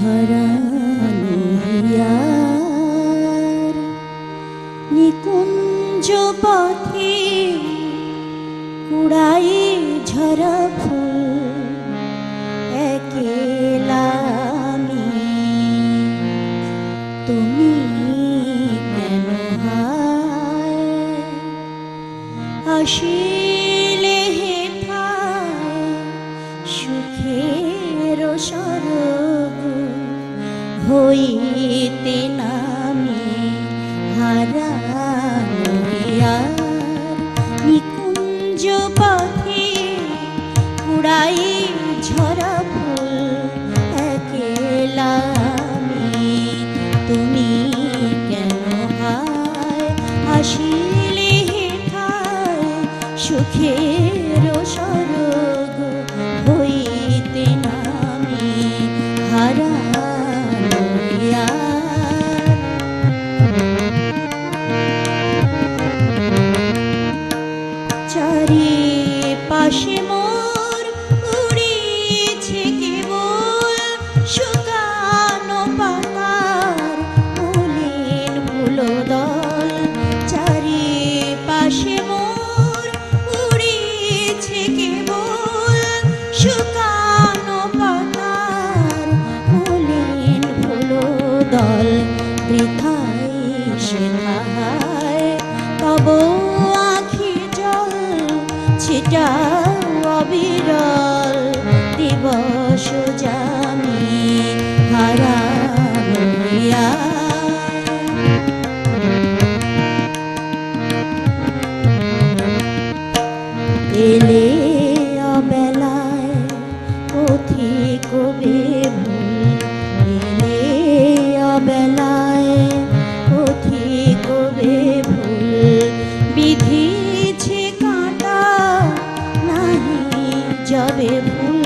হারানো হিয়ার নিকুঞ্জ পথে কুড়াই ঝরা ফুল একেলা আমি। তুমি কেন হায়? আসিলে হেথায় সুখের স্বরূপ। হইতে নামি হারাইয়ার নিকুঞ্জ পথে কুড়াই ঝরা ফুল একেলা আমি তুমি কেন হায় আসিলে হেথায় সুখের পাশে মোর ছিটাও অবিরল। দিবস জামি হারা এলে যাবে ভুল